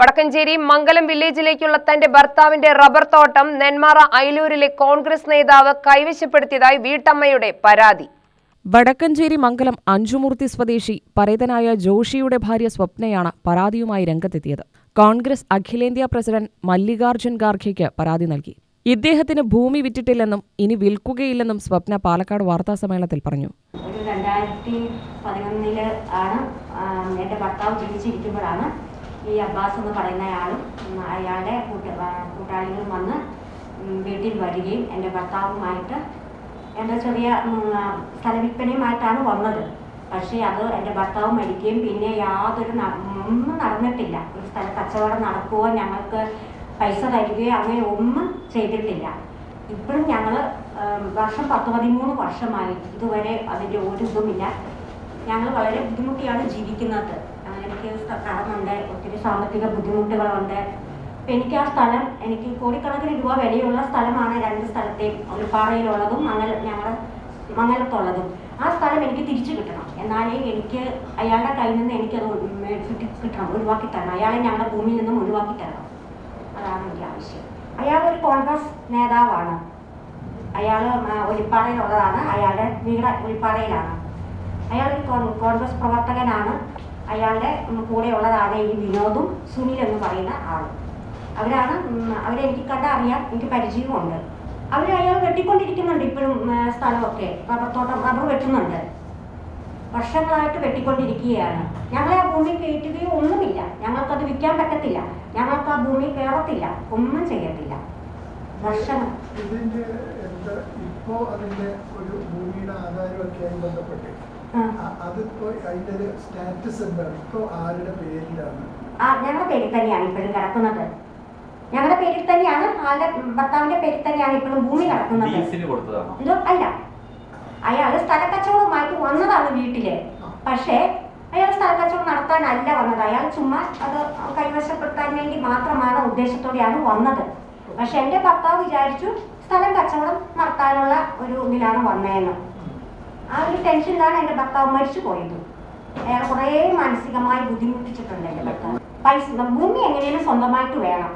വടക്കഞ്ചേരി മംഗലം വില്ലേജിലേക്കുള്ള തന്റെ ഭർത്താവിന്റെ റബ്ബർ തോട്ടം നെന്മാറ അയിലൂരിലെ കോൺഗ്രസ് നേതാവ് കൈവശപ്പെടുത്തിയതായി വീട്ടമ്മയുടെ പരാതി. വടക്കഞ്ചേരി മംഗലം അഞ്ചുമൂർത്തി സ്വദേശി പരേതനായ ജോഷിയുടെ ഭാര്യ സ്വപ്നയാണ് പരാതിയുമായി രംഗത്തെത്തിയത്. കോൺഗ്രസ് അഖിലേന്ത്യാ പ്രസിഡന്റ് മല്ലികാർജുൻ ഖാർഗെയ്ക്ക് പരാതി നൽകി. ഇദ്ദേഹത്തിന് ഭൂമി വിറ്റിട്ടില്ലെന്നും ഇനി വിൽക്കുകയില്ലെന്നും സ്വപ്ന പാലക്കാട് വാർത്താസമ്മേളനത്തിൽ പറഞ്ഞു. ഒരു രണ്ടായിരത്തി പതിനൊന്നിൽ ആണ് എന്റെ ഭർത്താവ് ജീവിച്ചിരിക്കുമ്പോഴാണ് ഈ അബ്ബാസ് എന്ന് പറയുന്ന ആളും അയാളുടെ കൂട്ട കൂട്ടാളികളും വന്ന് വീട്ടിൽ വരികയും എന്റെ ഭർത്താവുമായിട്ട് എന്റെ ചെറിയ സ്ഥലവിൽപ്പനയുമായിട്ടാണ് വന്നത്. പക്ഷേ അത് എന്റെ ഭർത്താവ് മരിക്കുകയും പിന്നെ യാതൊരു ഒന്നും നടന്നിട്ടില്ല. ഒരു സ്ഥല കച്ചവടം നടക്കുകയോ ഞങ്ങൾക്ക് പൈസ തരികയോ അങ്ങനെ ഒന്നും ചെയ്തിട്ടില്ല. ഇപ്പോഴും ഞങ്ങൾ വർഷം പത്ത് പതിമൂന്ന് വർഷമായി ഇതുവരെ അതിന്റെ ഒരു ഇതുമില്ല. ഞങ്ങൾ വളരെ ബുദ്ധിമുട്ടിയാണ് ജീവിക്കുന്നത്. എനിക്ക് കാരണമുണ്ട് ഒത്തിരി സാമ്പത്തിക ബുദ്ധിമുട്ടുകളുണ്ട്. അപ്പം എനിക്ക് ആ സ്ഥലം എനിക്ക് കോടിക്കണക്കിന് രൂപ വിലയുള്ള സ്ഥലമാണ് രണ്ട് സ്ഥലത്തെയും ഒരു പാറയിലുള്ളതും മംഗല ഞങ്ങളുടെ മംഗലത്തുള്ളതും. ആ സ്ഥലം എനിക്ക് തിരിച്ചു കിട്ടണം. എന്നാലേ എനിക്ക് അയാളുടെ കയ്യിൽ നിന്ന് എനിക്കത് കിട്ടണം ഒഴിവാക്കി തരണം. അയാളെ ഞങ്ങളുടെ ഭൂമിയിൽ നിന്നും ഒഴിവാക്കി തരണം. അതാണ് എന്റെ ആവശ്യം. അയാൾ ഒരു കോൺഗ്രസ് നേതാവാണ്. അയാൾ ഒലിപ്പാറയിലുള്ളതാണ് അയാളുടെ വീട് ഒലിപ്പാറയിലാണ് അയാൾ ഒരു കോൺ- കോൺഗ്രസ് പ്രവർത്തകനാണ്. അയാളുടെ ഉള്ളതാണ് ഈ വിനോദും സുനിൽ എന്ന് പറയുന്ന ആളും. അവരാണ് അവരെ എനിക്ക് കണ്ട അറിയാം എനിക്ക് പരിചയമുണ്ട് അവർ അയാൾ വെട്ടിക്കൊണ്ടിരിക്കുന്നുണ്ട് ഇപ്പോഴും സ്ഥലമൊക്കെ. റബ്ബർ തോട്ടം റബ്ബർ വെട്ടുന്നുണ്ട്. വർഷങ്ങളായിട്ട് വെട്ടിക്കൊണ്ടിരിക്കുകയാണ്. ഞങ്ങളെ ആ ഭൂമി കയറ്റുകയോ ഒന്നുമില്ല. ഞങ്ങൾക്കത് വിൽക്കാൻ പറ്റത്തില്ല. ഞങ്ങൾക്ക് ആ ഭൂമി കയറത്തില്ല. ഒന്നും ചെയ്യത്തില്ല. വർഷങ്ങൾ ഇതിന്റെ ഇപ്പോ അതിന്റെ ഒരു ഭൂമിയുടെ ആധാരമൊക്കെയായി ബന്ധപ്പെട്ട്? ആ. അ- അതിപ്പോ അതിന്റെ ഒരു സ്റ്റാറ്റസ് എന്താണ്? ഇപ്പോ ആരുടെ പേരിലാണ്? ആ ഞങ്ങളുടെ പേരിൽ തന്നെയാണ് ഇപ്പോഴും കിടക്കുന്നത്. ഞങ്ങളുടെ പേരിൽ തന്നെയാണ് ആളുടെ ഭർത്താവിന്റെ പേരിൽ തന്നെയാണ് ഇപ്പോഴും ഭൂമി കിടക്കുന്നത്. ലീസിന് കൊടുത്തതാണോ? എന്തോ അല്ല. അയാൾ സ്ഥലക്കച്ചവടവുമായിട്ട് വന്നതാണ് വീട്ടിൽ. പക്ഷേ അയാൾ സ്ഥലക്കച്ചവടം നടത്താനല്ല വന്നത്. അയാൾ ചുമ്മാ അത് കൈവശപ്പെടുത്താൻ വേണ്ടി മാത്രമാണ് ഉദ്ദേശത്തോടെയാണ് വന്നത്. പക്ഷെ എന്റെ ഭർത്താവ് വിചാരിച്ചു സ്ഥലം കച്ചവടം നടത്താനുള്ള ഒരു ഇതിലാണ് വന്നതെന്ന്. ആ ഒരു ടെൻഷനിലാണ് എന്റെ ഭർത്താവ് മരിച്ചു പോയത്. അയാൾ കുറേ മാനസികമായി ബുദ്ധിമുട്ടിച്ചിട്ടുണ്ട് എന്റെ ഭർത്താവ്. പൈസ ഭൂമി എങ്ങനെയാണ് സ്വന്തമായിട്ട് വേണം.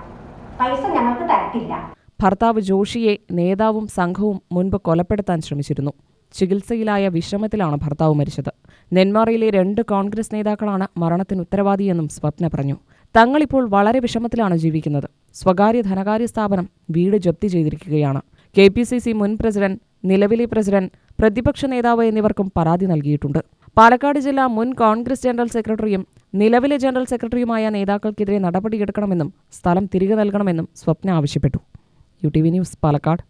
പൈസ ഞങ്ങൾക്ക് തരത്തില്ല. ഭർത്താവ് ജോഷിയെ നേതാവും സംഘവും മുൻപ് കൊലപ്പെടുത്താൻ ശ്രമിച്ചിരുന്നു. ചികിത്സയിലായ വിഷമത്തിലാണ് ഭർത്താവ് മരിച്ചത്. നെന്മാറയിലെ രണ്ട് കോൺഗ്രസ് നേതാക്കളാണ് മരണത്തിന് ഉത്തരവാദിയെന്നും സ്വപ്ന പറഞ്ഞു. തങ്ങളിപ്പോൾ വളരെ വിഷമത്തിലാണ് ജീവിക്കുന്നത്. സ്വകാര്യ ധനകാര്യ സ്ഥാപനം വീട് ജപ്തി ചെയ്തിരിക്കുകയാണ്. കെ പി സി സി മുൻ പ്രസിഡന്റ് നിലവിലെ പ്രസിഡന്റ് പ്രതിപക്ഷ നേതാവ് എന്നിവർക്കും പരാതി നൽകിയിട്ടുണ്ട്. പാലക്കാട് ജില്ലാ മുൻ കോൺഗ്രസ് ജനറൽ സെക്രട്ടറിയും നിലവിലെ ജനറൽ സെക്രട്ടറിയുമായ നേതാക്കൾക്കെതിരെ നടപടിയെടുക്കണമെന്നും സ്ഥലം തിരികെ നൽകണമെന്നും സ്വപ്ന ആവശ്യപ്പെട്ടു. U T V news Palakkad.